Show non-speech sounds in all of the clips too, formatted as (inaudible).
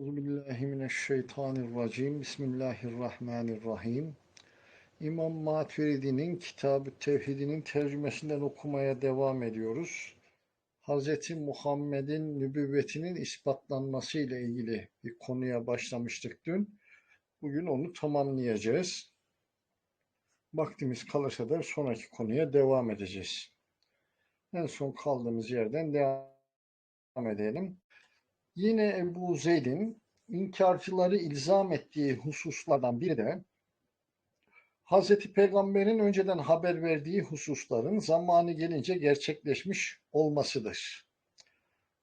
Euzubillahimineşşeytanirracim. Bismillahirrahmanirrahim. İmam Maturidi'nin Kitab-ı Tevhidinin tercümesinden okumaya devam ediyoruz. Hz. Muhammed'in nübüvvetinin ispatlanması ile ilgili bir konuya başlamıştık dün. Bugün onu tamamlayacağız. Vaktimiz kalırsa da sonraki konuya devam edeceğiz. En son kaldığımız yerden devam edelim. Yine Ebu Zeyd'in inkarcıları ilzam ettiği hususlardan biri de Hz. Peygamber'in önceden haber verdiği hususların zamanı gelince gerçekleşmiş olmasıdır.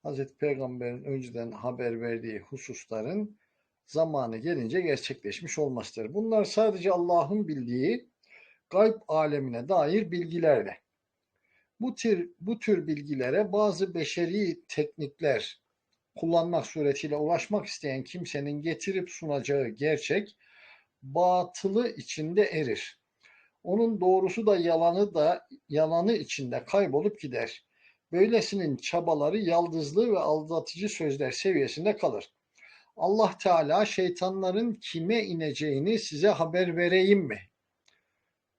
Hz. Peygamber'in önceden haber verdiği hususların zamanı gelince gerçekleşmiş olmasıdır. Bunlar sadece Allah'ın bildiği gayb alemine dair bilgilerle. Bu tür, bu tür bilgilere bazı beşeri teknikler, kullanmak suretiyle ulaşmak isteyen kimsenin getirip sunacağı gerçek batılı içinde erir. Onun doğrusu da yalanı da yalanı içinde kaybolup gider. Böylesinin çabaları yaldızlı ve aldatıcı sözler seviyesinde kalır. Allah Teala şeytanların kime ineceğini size haber vereyim mi?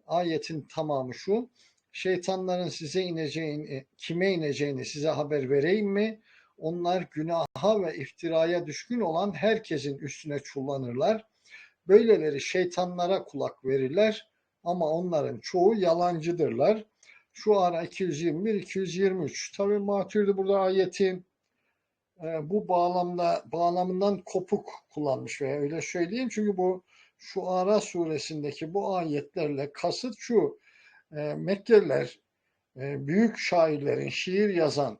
Ayetin tamamı şu. Şeytanların size ineceğini, kime ineceğini size haber vereyim mi? Onlar günaha ve iftiraya düşkün olan herkesin üstüne çullanırlar. Böyleleri şeytanlara kulak verirler ama onların çoğu yalancıdırlar. Şu ara 221-223. Tabi Maturidi burada ayetin e, bu bağlamda bağlamından kopuk kullanmış veya öyle söyleyeyim. Çünkü bu şu ara suresindeki bu ayetlerle kasıt şu. E, Mekkeliler e, büyük şairlerin, şiir yazan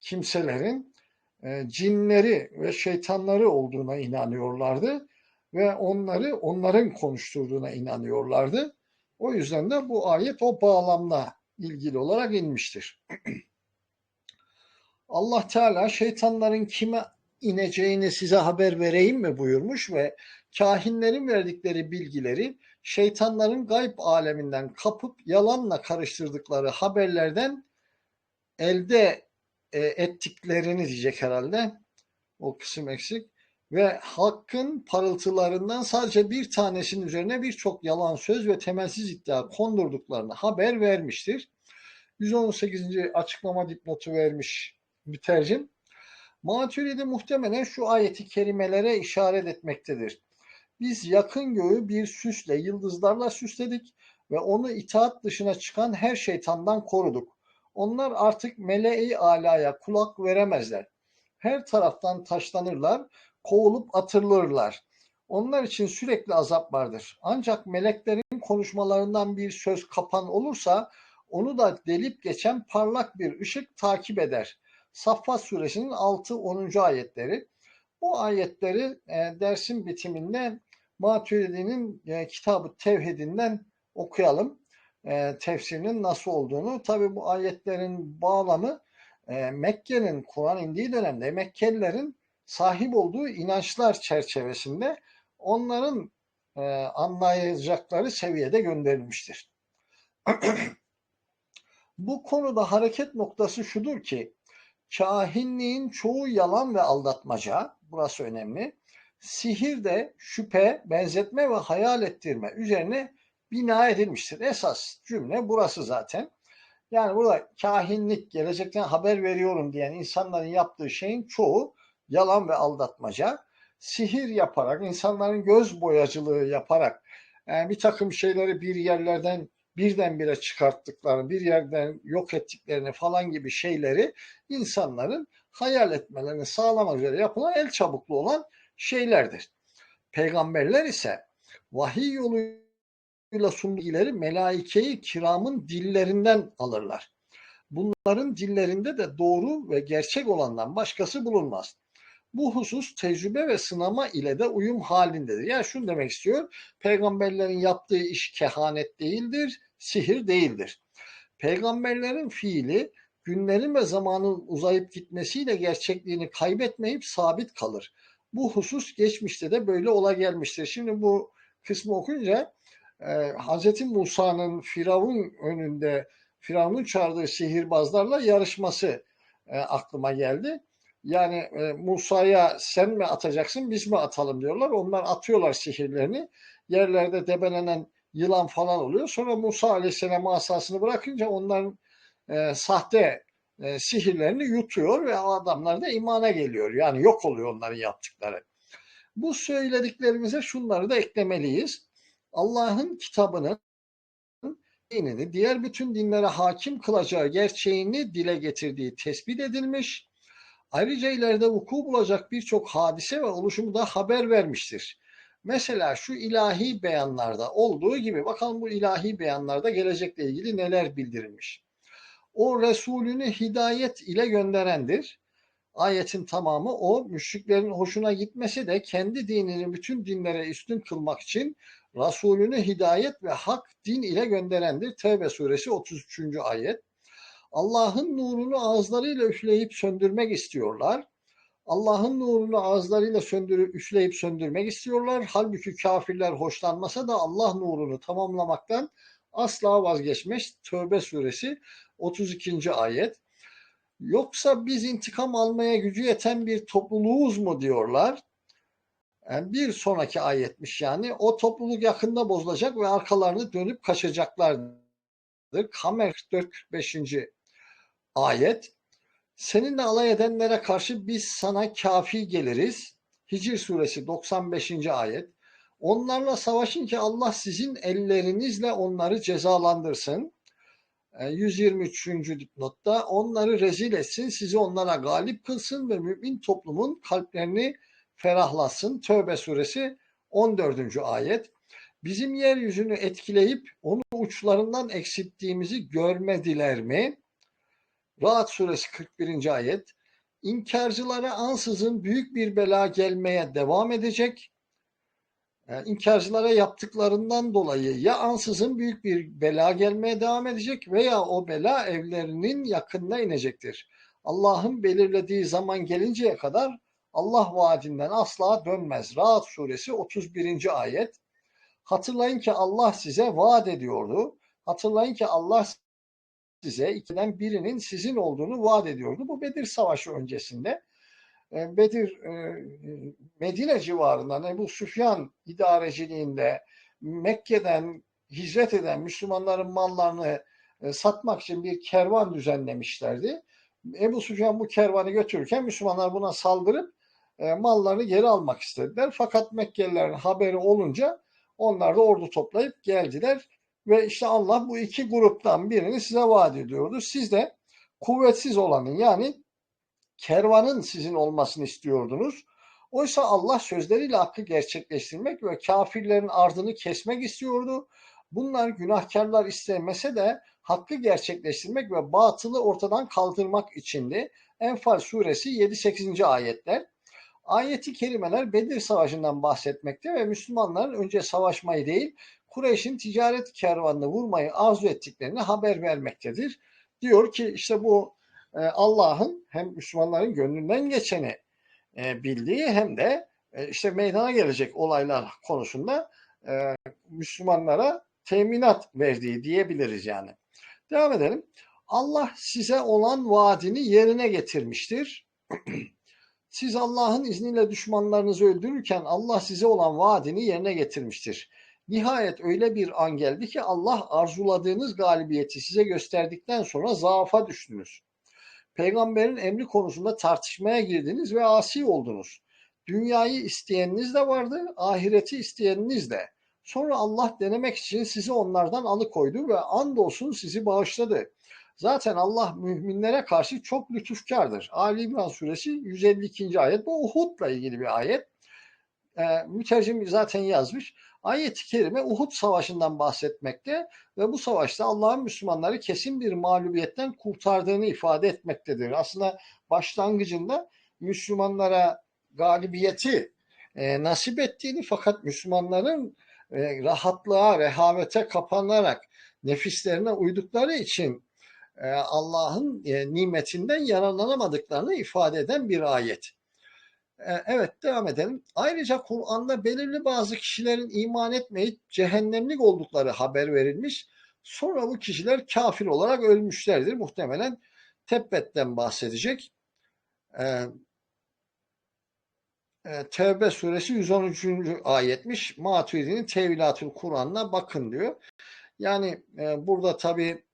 kimselerin cinleri ve şeytanları olduğuna inanıyorlardı ve onları onların konuşturduğuna inanıyorlardı. O yüzden de bu ayet o bağlamla ilgili olarak inmiştir. (clears throat) Allah Teala şeytanların kime ineceğini size haber vereyim mi buyurmuş ve kahinlerin verdikleri bilgileri şeytanların gayb aleminden kapıp yalanla karıştırdıkları haberlerden elde e, ettiklerini diyecek herhalde. O kısım eksik. Ve hakkın parıltılarından sadece bir tanesinin üzerine birçok yalan söz ve temelsiz iddia kondurduklarını haber vermiştir. 118. açıklama dipnotu vermiş mütercim. Maturidi muhtemelen şu ayeti kerimelere işaret etmektedir. Biz yakın göğü bir süsle, yıldızlarla süsledik ve onu itaat dışına çıkan her şeytandan koruduk. Onlar artık meleği alaya kulak veremezler. Her taraftan taşlanırlar, kovulup atılırlar. Onlar için sürekli azap vardır. Ancak meleklerin konuşmalarından bir söz kapan olursa onu da delip geçen parlak bir ışık takip eder. Saffat suresinin 6-10. ayetleri. Bu ayetleri e, dersin bitiminde Maturidi'nin e, kitabı Tevhid'inden okuyalım e, tefsirinin nasıl olduğunu. Tabi bu ayetlerin bağlamı e, Mekke'nin Kur'an indiği dönemde Mekkelilerin sahip olduğu inançlar çerçevesinde onların e, anlayacakları seviyede gönderilmiştir. (clears throat) bu konuda hareket noktası şudur ki kahinliğin çoğu yalan ve aldatmaca, burası önemli. Sihir de şüphe, benzetme ve hayal ettirme üzerine bina edilmiştir. Esas cümle burası zaten. Yani burada kahinlik, gelecekten haber veriyorum diyen insanların yaptığı şeyin çoğu yalan ve aldatmaca. Sihir yaparak, insanların göz boyacılığı yaparak yani bir takım şeyleri bir yerlerden birdenbire çıkarttıklarını, bir yerden yok ettiklerini falan gibi şeyleri insanların hayal etmelerini sağlamak üzere yapılan el çabuklu olan şeylerdir. Peygamberler ise vahiy yoluyla sunduğu ileri melaikeyi kiramın dillerinden alırlar. Bunların dillerinde de doğru ve gerçek olandan başkası bulunmaz. Bu husus tecrübe ve sınama ile de uyum halindedir. Yani şunu demek istiyor. Peygamberlerin yaptığı iş kehanet değildir, sihir değildir. Peygamberlerin fiili günlerin ve zamanın uzayıp gitmesiyle gerçekliğini kaybetmeyip sabit kalır. Bu husus geçmişte de böyle ola gelmiştir. Şimdi bu kısmı okuyunca e, Hz. Musa'nın Firavun önünde Firavun'un çağırdığı sihirbazlarla yarışması e, aklıma geldi. Yani e, Musa'ya sen mi atacaksın biz mi atalım diyorlar. Onlar atıyorlar sihirlerini. Yerlerde debelenen yılan falan oluyor. Sonra Musa Aleyhisselam asasını bırakınca onların e, sahte e, sihirlerini yutuyor ve adamlar da imana geliyor. Yani yok oluyor onların yaptıkları. Bu söylediklerimize şunları da eklemeliyiz. Allah'ın kitabının dinini diğer bütün dinlere hakim kılacağı gerçeğini dile getirdiği tespit edilmiş. Ayrıca ileride vuku bulacak birçok hadise ve oluşumu da haber vermiştir. Mesela şu ilahi beyanlarda olduğu gibi bakalım bu ilahi beyanlarda gelecekle ilgili neler bildirilmiş. O Resulünü hidayet ile gönderendir. Ayetin tamamı o. Müşriklerin hoşuna gitmesi de kendi dinini bütün dinlere üstün kılmak için Resulünü hidayet ve hak din ile gönderendir. Tevbe suresi 33. ayet. Allah'ın nurunu ağızlarıyla üfleyip söndürmek istiyorlar. Allah'ın nurunu ağızlarıyla söndürüp üfleyip söndürmek istiyorlar. Halbuki kafirler hoşlanmasa da Allah nurunu tamamlamaktan asla vazgeçmez. Tövbe suresi 32. ayet. Yoksa biz intikam almaya gücü yeten bir topluluğuz mu diyorlar. Yani bir sonraki ayetmiş yani. O topluluk yakında bozulacak ve arkalarını dönüp kaçacaklardır. Kamer 44-45. ayet. Seninle alay edenlere karşı biz sana kafi geliriz. Hicr suresi 95. ayet. Onlarla savaşın ki Allah sizin ellerinizle onları cezalandırsın. 123. dipnotta onları rezil etsin, sizi onlara galip kılsın ve mümin toplumun kalplerini ferahlatsın. Tövbe suresi 14. ayet. Bizim yeryüzünü etkileyip onu uçlarından eksilttiğimizi görmediler mi? Rahat suresi 41. ayet. İnkarcılara ansızın büyük bir bela gelmeye devam edecek. Yani inkarcılara yaptıklarından dolayı ya ansızın büyük bir bela gelmeye devam edecek veya o bela evlerinin yakınına inecektir. Allah'ın belirlediği zaman gelinceye kadar Allah vaadinden asla dönmez. Rahat suresi 31. ayet. Hatırlayın ki Allah size vaat ediyordu. Hatırlayın ki Allah size ikiden birinin sizin olduğunu vaat ediyordu. Bu Bedir Savaşı öncesinde. E, Bedir e, Medine civarından Ebu Süfyan idareciliğinde Mekke'den hicret eden Müslümanların mallarını e, satmak için bir kervan düzenlemişlerdi. Ebu Süfyan bu kervanı götürürken Müslümanlar buna saldırıp mallarını geri almak istediler. Fakat Mekkelilerin haberi olunca onlar da ordu toplayıp geldiler ve işte Allah bu iki gruptan birini size vaat ediyordu. Siz de kuvvetsiz olanın yani kervanın sizin olmasını istiyordunuz. Oysa Allah sözleriyle hakkı gerçekleştirmek ve kafirlerin ardını kesmek istiyordu. Bunlar günahkarlar istemese de hakkı gerçekleştirmek ve batılı ortadan kaldırmak içindi. Enfal suresi 7-8. ayetler. Ayeti kerimeler Bedir Savaşı'ndan bahsetmekte ve Müslümanların önce savaşmayı değil, Kureyş'in ticaret kervanını vurmayı arzu ettiklerini haber vermektedir. Diyor ki işte bu e, Allah'ın hem Müslümanların gönlünden geçeni e, bildiği hem de e, işte meydana gelecek olaylar konusunda Müslümanlara teminat verdiği diyebiliriz yani. Devam edelim. Allah size olan vaadini yerine getirmiştir. (clears throat) Siz Allah'ın izniyle düşmanlarınızı öldürürken Allah size olan vaadini yerine getirmiştir. Nihayet öyle bir an geldi ki Allah arzuladığınız galibiyeti size gösterdikten sonra zaafa düştünüz. Peygamberin emri konusunda tartışmaya girdiniz ve asi oldunuz. Dünyayı isteyeniniz de vardı, ahireti isteyeniniz de. Sonra Allah denemek için sizi onlardan alıkoydu ve andolsun sizi bağışladı. Zaten Allah müminlere karşı çok lütufkardır. Ali İmran suresi 152. ayet. Bu Uhud'la ilgili bir ayet. Ee, mütercim zaten yazmış. Ayet-i Kerime Uhud Savaşı'ndan bahsetmekte ve bu savaşta Allah'ın Müslümanları kesin bir mağlubiyetten kurtardığını ifade etmektedir. Aslında başlangıcında Müslümanlara galibiyeti e, nasip ettiğini fakat Müslümanların e, rahatlığa, rehavete kapanarak nefislerine uydukları için e, Allah'ın e, nimetinden yararlanamadıklarını ifade eden bir ayet. E, evet devam edelim. Ayrıca Kur'an'da belirli bazı kişilerin iman etmeyip cehennemlik oldukları haber verilmiş. Sonra bu kişiler kafir olarak ölmüşlerdir. Muhtemelen Tebbet'ten bahsedecek. e, Tevbe suresi 113. ayetmiş. Maturidi'nin Tevilatül Kur'an'ına bakın diyor. Yani e, burada tabi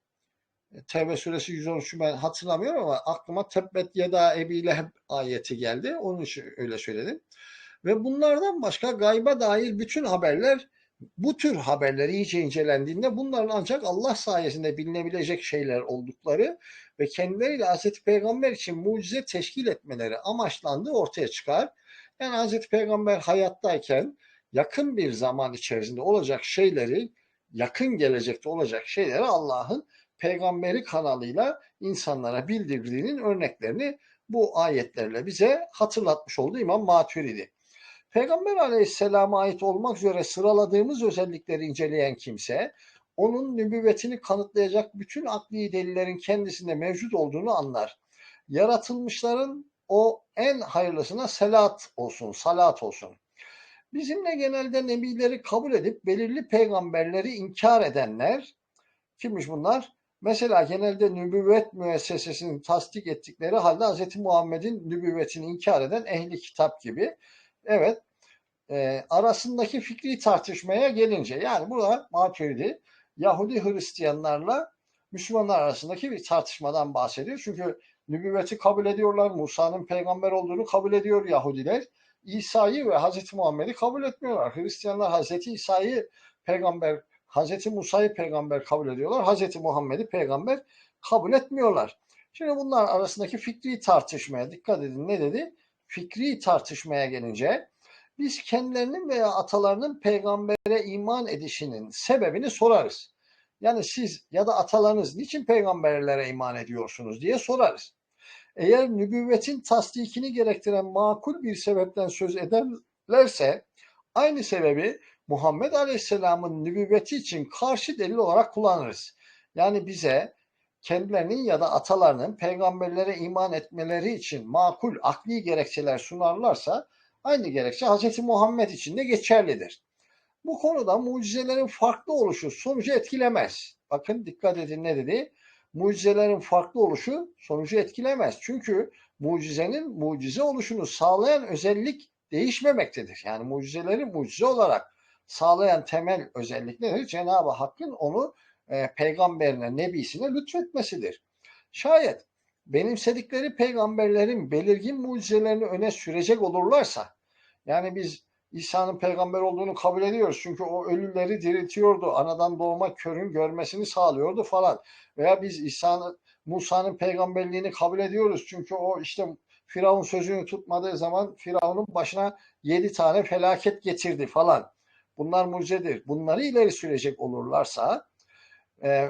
Tevbe suresi 113'ü ben hatırlamıyorum ama aklıma Tebbet Yeda Ebi Leheb ayeti geldi. Onun için öyle söyledim. Ve bunlardan başka gayba dair bütün haberler bu tür haberler iyice incelendiğinde bunların ancak Allah sayesinde bilinebilecek şeyler oldukları ve kendileriyle Hz. Peygamber için mucize teşkil etmeleri amaçlandığı ortaya çıkar. Yani Hz. Peygamber hayattayken yakın bir zaman içerisinde olacak şeyleri, yakın gelecekte olacak şeyleri Allah'ın peygamberi kanalıyla insanlara bildirdiğinin örneklerini bu ayetlerle bize hatırlatmış oldu İmam Maturidi. Peygamber aleyhisselama ait olmak üzere sıraladığımız özellikleri inceleyen kimse, onun nübüvvetini kanıtlayacak bütün akli delillerin kendisinde mevcut olduğunu anlar. Yaratılmışların o en hayırlısına selat olsun, salat olsun. Bizimle genelde nebileri kabul edip belirli peygamberleri inkar edenler, kimmiş bunlar? Mesela genelde nübüvvet müessesesini tasdik ettikleri halde Hz. Muhammed'in nübüvvetini inkar eden ehli kitap gibi. Evet, e, arasındaki fikri tartışmaya gelince yani burada Maturidi Yahudi Hristiyanlarla Müslümanlar arasındaki bir tartışmadan bahsediyor. Çünkü nübüvveti kabul ediyorlar. Musa'nın peygamber olduğunu kabul ediyor Yahudiler. İsa'yı ve Hazreti Muhammed'i kabul etmiyorlar. Hristiyanlar Hazreti İsa'yı peygamber, Hazreti Musa'yı peygamber kabul ediyorlar. Hazreti Muhammed'i peygamber kabul etmiyorlar. Şimdi bunlar arasındaki fikri tartışmaya dikkat edin. Ne dedi? Fikri tartışmaya gelince biz kendilerinin veya atalarının peygambere iman edişinin sebebini sorarız. Yani siz ya da atalarınız niçin peygamberlere iman ediyorsunuz diye sorarız. Eğer nübüvvetin tasdikini gerektiren makul bir sebepten söz ederlerse aynı sebebi Muhammed Aleyhisselam'ın nübüvveti için karşı delil olarak kullanırız. Yani bize kendilerinin ya da atalarının peygamberlere iman etmeleri için makul akli gerekçeler sunarlarsa Aynı gerekçe Hz. Muhammed için de geçerlidir. Bu konuda mucizelerin farklı oluşu sonucu etkilemez. Bakın dikkat edin ne dedi? Mucizelerin farklı oluşu sonucu etkilemez. Çünkü mucizenin mucize oluşunu sağlayan özellik değişmemektedir. Yani mucizeleri mucize olarak sağlayan temel özellik nedir? Cenab-ı Hakk'ın onu e, peygamberine, nebisine lütfetmesidir. Şayet benimsedikleri peygamberlerin belirgin mucizelerini öne sürecek olurlarsa yani biz İsa'nın peygamber olduğunu kabul ediyoruz. Çünkü o ölüleri diriltiyordu. Anadan doğma körün görmesini sağlıyordu falan. Veya biz İsa'nın Musa'nın peygamberliğini kabul ediyoruz. Çünkü o işte Firavun sözünü tutmadığı zaman Firavun'un başına yedi tane felaket getirdi falan. Bunlar mucizedir. Bunları ileri sürecek olurlarsa e,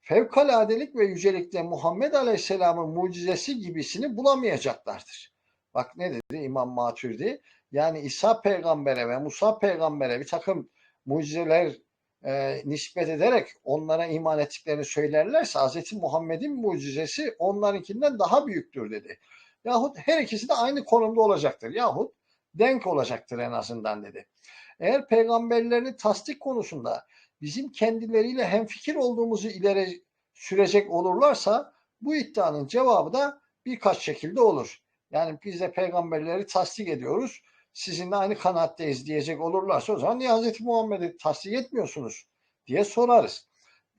fevkaladelik ve yücelikte Muhammed Aleyhisselam'ın mucizesi gibisini bulamayacaklardır. Bak ne dedi İmam Maturidi? Yani İsa peygambere ve Musa peygambere bir takım mucizeler e, nispet ederek onlara iman ettiklerini söylerlerse Hz. Muhammed'in mucizesi onlarınkinden daha büyüktür dedi. Yahut her ikisi de aynı konumda olacaktır. Yahut denk olacaktır en azından dedi. Eğer peygamberlerini tasdik konusunda bizim kendileriyle hemfikir olduğumuzu ileri sürecek olurlarsa bu iddianın cevabı da birkaç şekilde olur. Yani biz de peygamberleri tasdik ediyoruz sizinle aynı kanaatteyiz diyecek olurlarsa o zaman niye Hz. Muhammed'i tasdik etmiyorsunuz diye sorarız.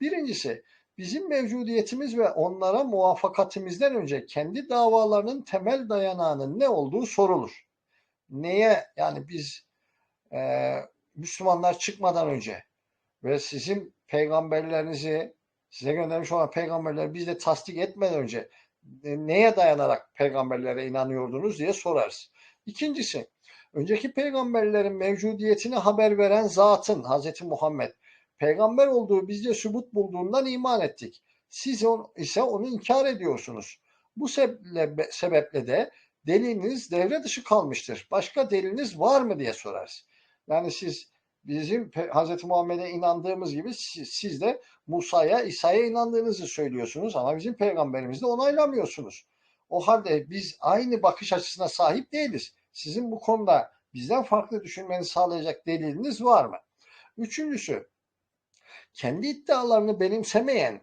Birincisi bizim mevcudiyetimiz ve onlara muvaffakatimizden önce kendi davalarının temel dayanağının ne olduğu sorulur. Neye yani biz e, Müslümanlar çıkmadan önce ve sizin peygamberlerinizi size göndermiş olan peygamberleri biz de tasdik etmeden önce e, neye dayanarak peygamberlere inanıyordunuz diye sorarız. İkincisi Önceki peygamberlerin mevcudiyetini haber veren zatın Hz. Muhammed peygamber olduğu bizce sübut bulduğundan iman ettik. Siz on, ise onu inkar ediyorsunuz. Bu sebeple, sebeple de deliliniz devre dışı kalmıştır. Başka deliliniz var mı diye sorarız. Yani siz bizim Hz. Muhammed'e inandığımız gibi siz, siz de Musa'ya, İsa'ya inandığınızı söylüyorsunuz ama bizim peygamberimizi de onaylamıyorsunuz. O halde biz aynı bakış açısına sahip değiliz. Sizin bu konuda bizden farklı düşünmenizi sağlayacak deliliniz var mı? Üçüncüsü, kendi iddialarını benimsemeyen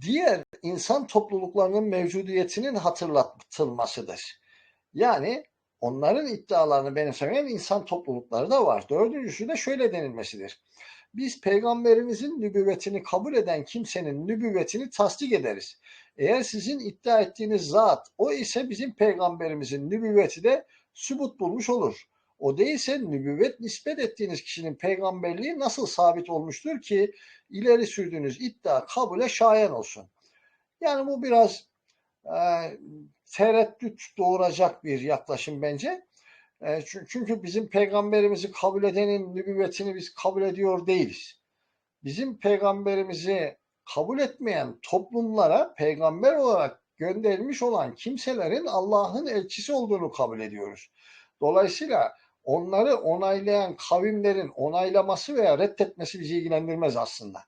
diğer insan topluluklarının mevcudiyetinin hatırlatılmasıdır. Yani onların iddialarını benimsemeyen insan toplulukları da var. Dördüncüsü de şöyle denilmesidir. Biz peygamberimizin nübüvvetini kabul eden kimsenin nübüvvetini tasdik ederiz. Eğer sizin iddia ettiğiniz zat o ise bizim peygamberimizin nübüvveti de sübut bulmuş olur. O değilse nübüvvet nispet ettiğiniz kişinin peygamberliği nasıl sabit olmuştur ki ileri sürdüğünüz iddia kabule şayan olsun. Yani bu biraz e, tereddüt doğuracak bir yaklaşım bence. E, çünkü bizim peygamberimizi kabul edenin nübüvvetini biz kabul ediyor değiliz. Bizim peygamberimizi kabul etmeyen toplumlara peygamber olarak gönderilmiş olan kimselerin Allah'ın elçisi olduğunu kabul ediyoruz. Dolayısıyla onları onaylayan kavimlerin onaylaması veya reddetmesi bizi ilgilendirmez aslında.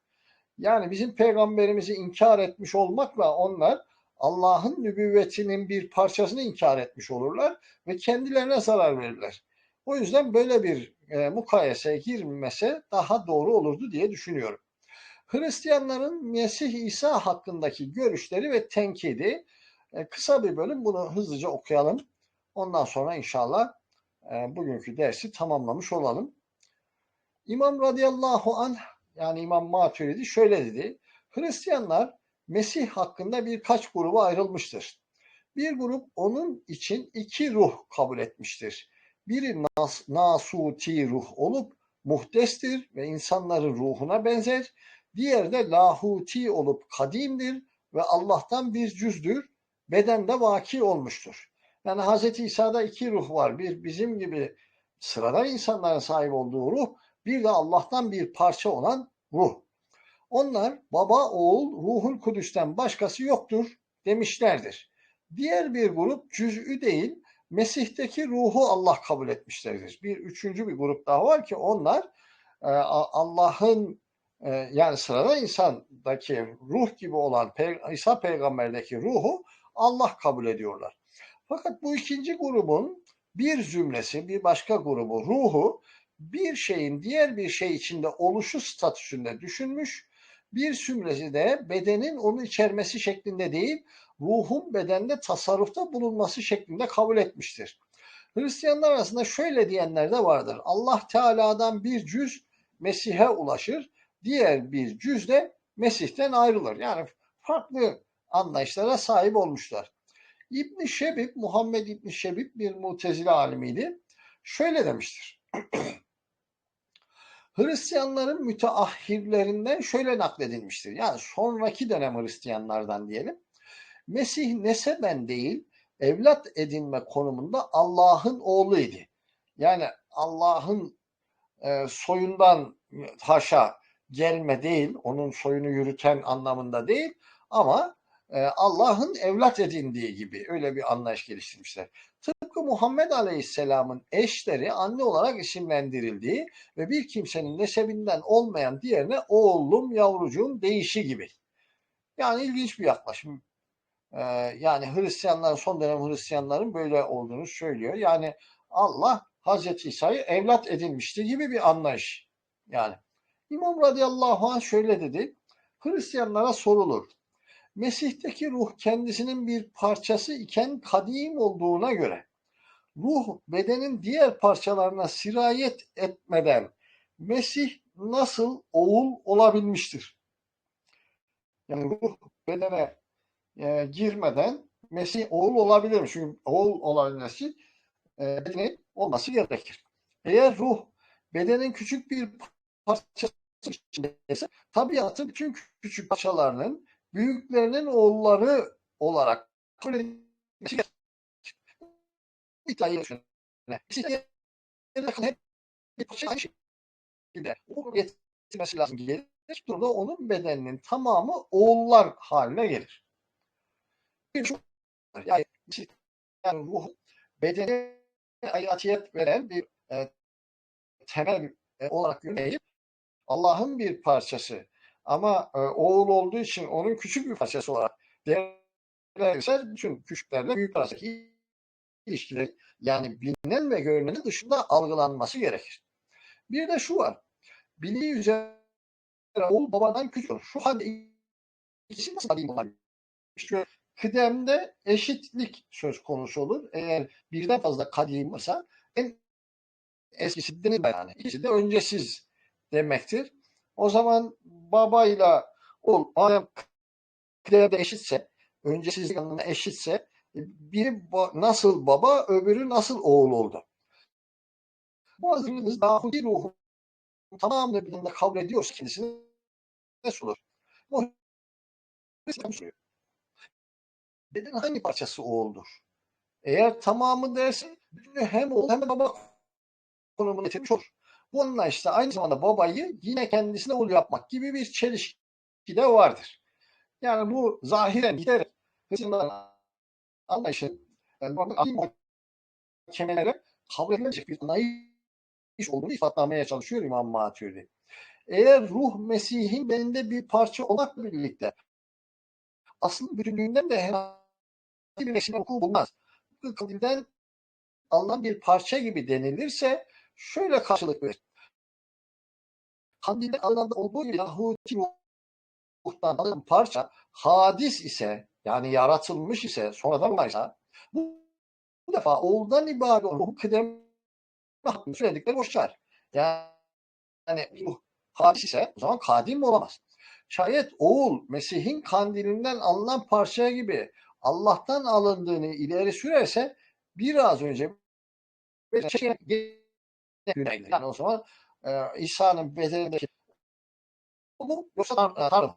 Yani bizim peygamberimizi inkar etmiş olmakla onlar Allah'ın nübüvvetinin bir parçasını inkar etmiş olurlar ve kendilerine zarar verirler. O yüzden böyle bir e, mukayeseye girmese daha doğru olurdu diye düşünüyorum. Hristiyanların Mesih İsa hakkındaki görüşleri ve tenkidi e, kısa bir bölüm bunu hızlıca okuyalım. Ondan sonra inşallah e, bugünkü dersi tamamlamış olalım. İmam radıyallahu anh yani İmam Maturidi şöyle dedi. Hristiyanlar Mesih hakkında birkaç gruba ayrılmıştır. Bir grup onun için iki ruh kabul etmiştir. Biri nas, nasuti ruh olup muhdestir ve insanların ruhuna benzer. Diğeri de lahuti olup kadimdir ve Allah'tan bir cüzdür. Bedende vaki olmuştur. Yani Hz. İsa'da iki ruh var. Bir bizim gibi sıradan insanların sahip olduğu ruh, bir de Allah'tan bir parça olan ruh. Onlar baba, oğul, ruhul kudüsten başkası yoktur demişlerdir. Diğer bir grup cüz'ü değil, Mesih'teki ruhu Allah kabul etmişlerdir. Bir üçüncü bir grup daha var ki onlar e, Allah'ın e, yani sıradan insandaki ruh gibi olan İsa peygamberdeki ruhu Allah kabul ediyorlar. Fakat bu ikinci grubun bir zümresi, bir başka grubu ruhu bir şeyin diğer bir şey içinde oluşu statüsünde düşünmüş bir sümresi de bedenin onu içermesi şeklinde değil, ruhun bedende tasarrufta bulunması şeklinde kabul etmiştir. Hristiyanlar arasında şöyle diyenler de vardır. Allah Teala'dan bir cüz Mesih'e ulaşır, diğer bir cüz de Mesih'ten ayrılır. Yani farklı anlayışlara sahip olmuşlar. İbn Şebib, Muhammed İbn Şebib bir mutezile alimiydi. Şöyle demiştir. (clears throat) Hristiyanların müteahhirlerinden şöyle nakledilmiştir. Yani sonraki dönem Hristiyanlardan diyelim. Mesih neseben değil, evlat edinme konumunda Allah'ın oğluydu. Yani Allah'ın e, soyundan haşa gelme değil, onun soyunu yürüten anlamında değil ama e, Allah'ın evlat edindiği gibi öyle bir anlayış geliştirmişler. Tıpkı Muhammed Aleyhisselam'ın eşleri anne olarak isimlendirildiği ve bir kimsenin nesebinden olmayan diğerine oğlum, yavrucuğum değişi gibi. Yani ilginç bir yaklaşım. Ee, yani Hristiyanların, son dönem Hristiyanların böyle olduğunu söylüyor. Yani Allah Hazreti İsa'yı evlat edinmişti gibi bir anlayış. Yani İmam radıyallahu anh şöyle dedi. Hristiyanlara sorulur. Mesih'teki ruh kendisinin bir parçası iken kadim olduğuna göre ruh bedenin diğer parçalarına sirayet etmeden Mesih nasıl oğul olabilmiştir? Yani ruh bedene e, girmeden Mesih oğul olabilir mi? Çünkü oğul olabilmesi e, olması gerekir. Eğer ruh bedenin küçük bir parçası içindeyse tabiatın bütün küçük parçalarının büyüklerinin oğulları olarak edilmesi iddiayı İşte hep bir parça aynı şekilde o getirmesi lazım gelir. Durumda onun bedeninin tamamı oğullar haline gelir. Bir şu yani, yani ruh bedene hayatiyet veren bir e, temel e, olarak görmeyip Allah'ın bir parçası ama e, oğul olduğu için onun küçük bir parçası olarak değerlendirirse bütün küçüklerle büyük arasındaki ilişkiler yani bilinen ve görünenin dışında algılanması gerekir. Bir de şu var. Bildiği üzere oğul babadan küçük. Şu halde ikisi nasıl kadim olabilir? Çünkü kıdemde eşitlik söz konusu olur. Eğer birden fazla kadim varsa en eskisi denir yani. İkisi de öncesiz demektir. O zaman babayla oğul madem kıdemde eşitse, öncesizlik anlamında eşitse biri nasıl baba öbürü nasıl oğul oldu. Bu azimimiz dahudi ruhu tamamını bir anda kabul ediyorsa kendisini? Bu soruyor. Bedenin hangi parçası oğuldur? Eğer tamamı bütünü hem oğul hem de baba konumunu getirmiş olur. Bu anlayışta aynı zamanda babayı yine kendisine oğul yapmak gibi bir çelişki de vardır. Yani bu zahiren giderek hızından anlayışın yani mahkemelere kabul edilecek bir anlayış olduğunu ispatlamaya çalışıyor İmam Maturidi. Eğer ruh Mesih'in beninde bir parça olmakla birlikte aslında bütünlüğünden de herhangi bir eksik vuku bulmaz. Kandilden alınan bir parça gibi denilirse şöyle karşılık verir. Kandilden alınan olduğu gibi Yahudi ruhtan alınan parça hadis ise yani yaratılmış ise sonradan varsa bu, bu defa oğuldan ibaret olan kıdem söyledikleri boşlar. Yani, yani bu hadis ise o zaman kadim olamaz. Şayet oğul Mesih'in kandilinden alınan parça gibi Allah'tan alındığını ileri sürerse biraz önce şey, yani o zaman e, İsa'nın bedenindeki bu yoksa Tanrı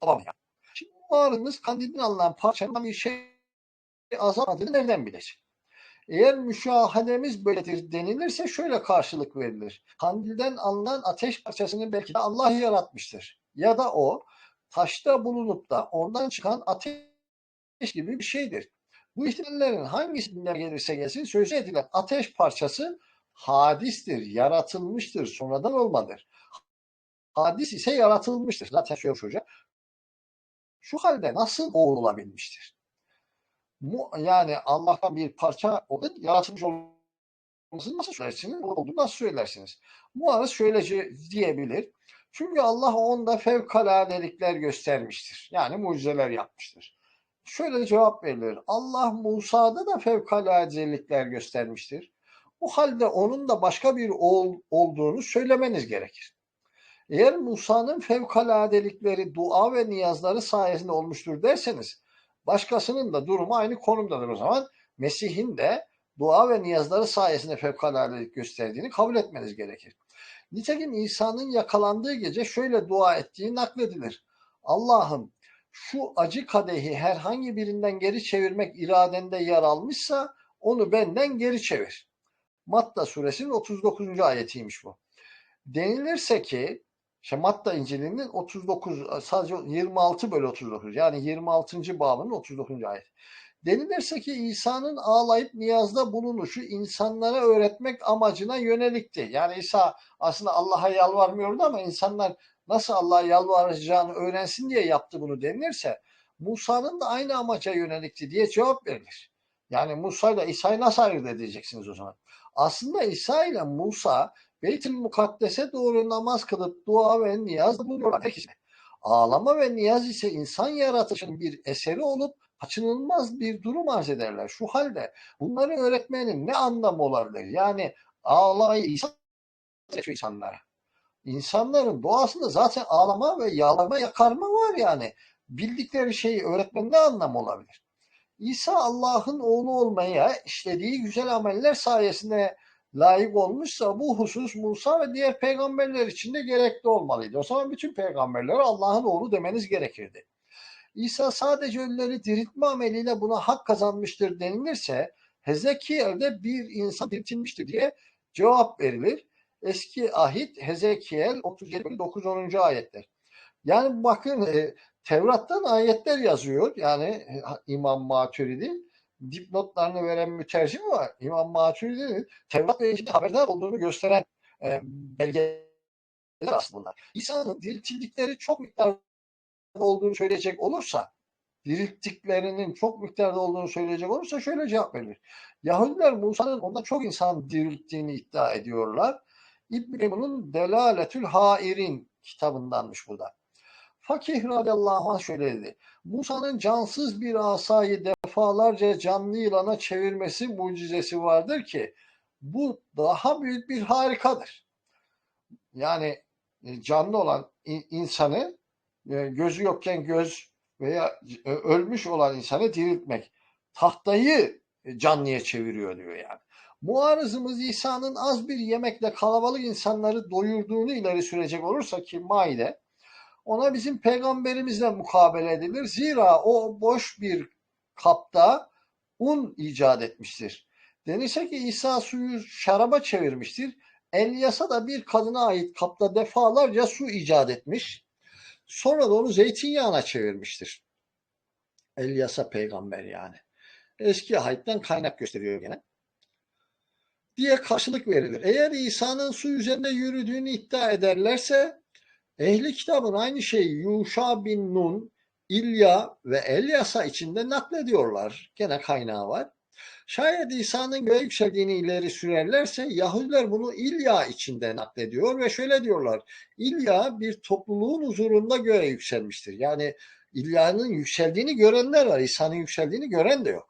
tamam ya. Varlığımız kandilden alınan parçanın bir şey azalmadığını nereden bilecek? Eğer müşahedemiz böyledir denilirse şöyle karşılık verilir. Kandilden alınan ateş parçasını belki de Allah yaratmıştır ya da o taşta bulunup da ondan çıkan ateş gibi bir şeydir. Bu ihtimallerin hangisinden gelirse gelsin sözü edilen ateş parçası hadistir, yaratılmıştır, sonradan olmadır. Hadis ise yaratılmıştır. Zaten şöyle hoca. Şu halde nasıl? Bu, yani Allah'tan bir parça olup yaratılmış olmasını nasıl söylersiniz? Olduğunu nasıl söylersiniz? Muarız şöylece diyebilir. Çünkü Allah onda fevkaladelikler göstermiştir. Yani mucizeler yapmıştır. Şöyle cevap verilir. Allah Musa'da da fevkaladelikler göstermiştir. Bu halde onun da başka bir oğul olduğunu söylemeniz gerekir. Eğer Musa'nın fevkaladelikleri dua ve niyazları sayesinde olmuştur derseniz başkasının da durumu aynı konumdadır o zaman. Mesih'in de dua ve niyazları sayesinde fevkaladelik gösterdiğini kabul etmeniz gerekir. Nitekim İsa'nın yakalandığı gece şöyle dua ettiği nakledilir. Allah'ım şu acı kadehi herhangi birinden geri çevirmek iradende yer almışsa onu benden geri çevir. Matta suresinin 39. ayetiymiş bu. Denilirse ki işte Matta İncil'inin 39 sadece 26 bölü 39 yani 26. babının 39. ayet. Denilirse ki İsa'nın ağlayıp niyazda bulunuşu insanlara öğretmek amacına yönelikti. Yani İsa aslında Allah'a yalvarmıyordu ama insanlar nasıl Allah'a yalvaracağını öğrensin diye yaptı bunu denilirse Musa'nın da aynı amaca yönelikti diye cevap verilir. Yani Musa ile İsa'yı nasıl ayırt edeceksiniz o zaman? Aslında İsa ile Musa Beyt-i Mukaddes'e doğru namaz kılıp dua ve niyaz bulunuyorlar. Peki, ağlama ve niyaz ise insan yaratışının bir eseri olup kaçınılmaz bir durum arz ederler. Şu halde bunları öğretmenin ne anlamı olabilir? Yani ağlamayı insan insanlara. İnsanların doğasında zaten ağlama ve yağlama yakarma var yani. Bildikleri şeyi öğretmenin ne anlamı olabilir? İsa Allah'ın oğlu olmaya işlediği güzel ameller sayesinde layık olmuşsa bu husus Musa ve diğer peygamberler için de gerekli olmalıydı. O zaman bütün peygamberlere Allah'ın oğlu demeniz gerekirdi. İsa sadece ölüleri diriltme ameliyle buna hak kazanmıştır denilirse Hezekiel'de bir insan diriltilmiştir diye cevap verilir. Eski ahit Hezekiel 37 9 10. ayetler. Yani bakın e, Tevrat'tan ayetler yazıyor. Yani İmam Maturidi dipnotlarını veren mütercim var. İmam Maturidi'nin Tevrat ve İncil'de haberdar olduğunu gösteren e, belgeler aslında. İsa'nın diriltildikleri çok miktarda olduğunu söyleyecek olursa dirilttiklerinin çok miktarda olduğunu söyleyecek olursa şöyle cevap verilir. Yahudiler Musa'nın ondan çok insan dirilttiğini iddia ediyorlar. İbn-i Delale'tül Hairin kitabındanmış bu da. Fakih radıyallahu anh şöyle dedi. Musa'nın cansız bir asayı defalarca canlı yılana çevirmesi mucizesi vardır ki bu daha büyük bir harikadır. Yani e, canlı olan in- insanı e, gözü yokken göz veya e, ölmüş olan insanı diriltmek. Tahtayı canlıya çeviriyor diyor yani. Muarızımız İsa'nın az bir yemekle kalabalık insanları doyurduğunu ileri sürecek olursa ki Maide ona bizim peygamberimizle mukabele edilir. Zira o boş bir kapta un icat etmiştir. Denilse ki İsa suyu şaraba çevirmiştir. Elyas'a da bir kadına ait kapta defalarca su icat etmiş. Sonra da onu zeytinyağına çevirmiştir. Elyas'a peygamber yani. Eski ayetten kaynak gösteriyor gene. Diye karşılık verilir. Eğer İsa'nın su üzerinde yürüdüğünü iddia ederlerse ehli kitabın aynı şeyi Yuşa bin Nun, İlya ve Elyas'a içinde naklediyorlar. Gene kaynağı var. Şayet İsa'nın göğe yükseldiğini ileri sürerlerse Yahudiler bunu İlya içinde naklediyor ve şöyle diyorlar. İlya bir topluluğun huzurunda göğe yükselmiştir. Yani İlya'nın yükseldiğini görenler var. İsa'nın yükseldiğini gören de yok.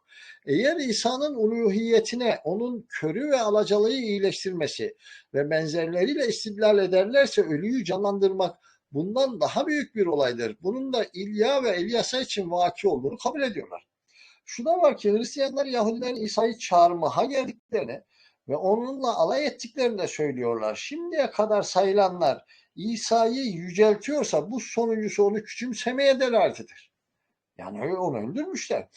Eğer İsa'nın uluhiyetine, onun körü ve alacalıyı iyileştirmesi ve benzerleriyle istidlal ederlerse ölüyü canlandırmak bundan daha büyük bir olaydır. Bunun da İlya ve Elyasa için vaki olduğunu kabul ediyorlar. Şu da var ki Hristiyanlar Yahudilerin İsa'yı çağırmaya geldiklerini ve onunla alay ettiklerini de söylüyorlar. Şimdiye kadar sayılanlar İsa'yı yüceltiyorsa bu sonuncusu onu küçümsemeye delaletidir. Yani onu öldürmüşler.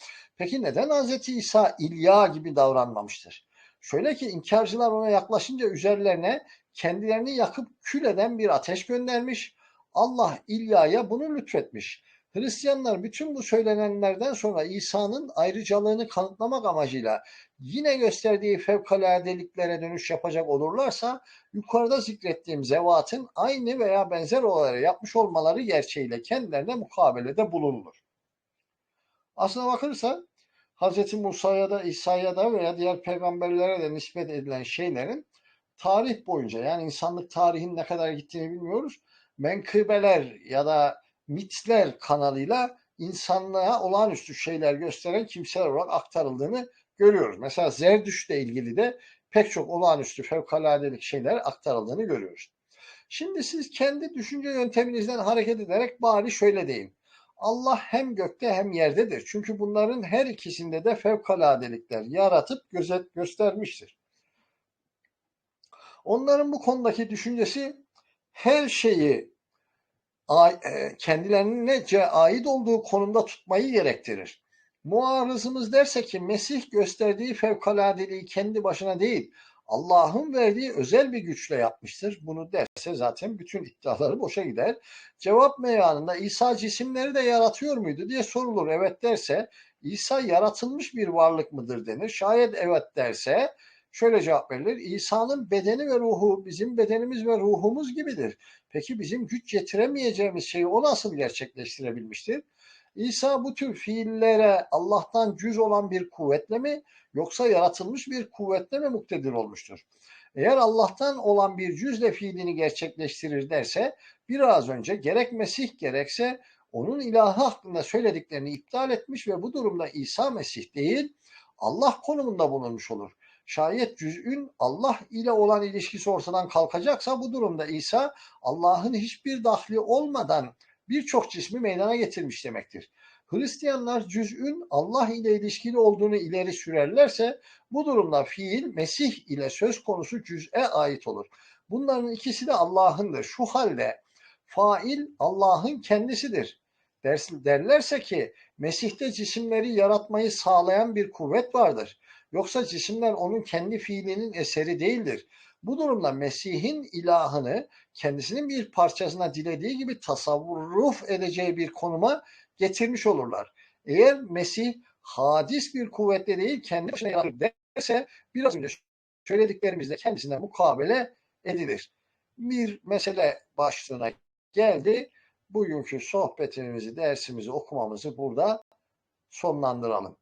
Peki neden Hz. İsa İlya gibi davranmamıştır? Şöyle ki inkarcılar ona yaklaşınca üzerlerine kendilerini yakıp kül eden bir ateş göndermiş. Allah İlya'ya bunu lütfetmiş. Hristiyanlar bütün bu söylenenlerden sonra İsa'nın ayrıcalığını kanıtlamak amacıyla yine gösterdiği fevkaladeliklere dönüş yapacak olurlarsa yukarıda zikrettiğim zevatın aynı veya benzer olayları yapmış olmaları gerçeğiyle kendilerine mukabelede bulunulur. Aslına bakırsa Hz. Musa'ya da İsa'ya da veya diğer peygamberlere de nispet edilen şeylerin tarih boyunca yani insanlık tarihinin ne kadar gittiğini bilmiyoruz. Menkıbeler ya da mitler kanalıyla insanlığa olağanüstü şeyler gösteren kimseler olarak aktarıldığını görüyoruz. Mesela Zerdüşt'le ilgili de pek çok olağanüstü fevkaladelik şeyler aktarıldığını görüyoruz. Şimdi siz kendi düşünce yönteminizden hareket ederek bari şöyle deyin. Allah hem gökte hem yerdedir. Çünkü bunların her ikisinde de fevkaladelikler yaratıp gözet göstermiştir. Onların bu konudaki düşüncesi her şeyi e, kendilerine ait olduğu konumda tutmayı gerektirir. Muarızımız derse ki Mesih gösterdiği fevkaladeliği kendi başına değil, Allah'ın verdiği özel bir güçle yapmıştır. Bunu derse zaten bütün iddiaları boşa gider. Cevap meyanında İsa cisimleri de yaratıyor muydu diye sorulur. Evet derse İsa yaratılmış bir varlık mıdır denir. Şayet evet derse şöyle cevap verilir. İsa'nın bedeni ve ruhu bizim bedenimiz ve ruhumuz gibidir. Peki bizim güç yetiremeyeceğimiz şeyi o nasıl gerçekleştirebilmiştir? İsa bu tür fiillere Allah'tan cüz olan bir kuvvetle mi yoksa yaratılmış bir kuvvetle mi muktedir olmuştur? Eğer Allah'tan olan bir cüzle fiilini gerçekleştirir derse biraz önce gerek Mesih gerekse onun ilahı hakkında söylediklerini iptal etmiş ve bu durumda İsa Mesih değil Allah konumunda bulunmuş olur. Şayet cüz'ün Allah ile olan ilişkisi ortadan kalkacaksa bu durumda İsa Allah'ın hiçbir dahli olmadan birçok cismi meydana getirmiş demektir. Hristiyanlar cüz'ün Allah ile ilişkili olduğunu ileri sürerlerse bu durumda fiil Mesih ile söz konusu cüz'e ait olur. Bunların ikisi de Allah'ındır. Şu halde fail Allah'ın kendisidir. Derlerse ki Mesih'te cisimleri yaratmayı sağlayan bir kuvvet vardır. Yoksa cisimler onun kendi fiilinin eseri değildir. Bu durumda Mesih'in ilahını kendisinin bir parçasına dilediği gibi tasavvuruf edeceği bir konuma getirmiş olurlar. Eğer Mesih hadis bir kuvvetle değil kendi başına yaratır derse biraz önce söylediklerimizle kendisine mukabele edilir. Bir mesele başlığına geldi. Bugünkü sohbetimizi, dersimizi okumamızı burada sonlandıralım.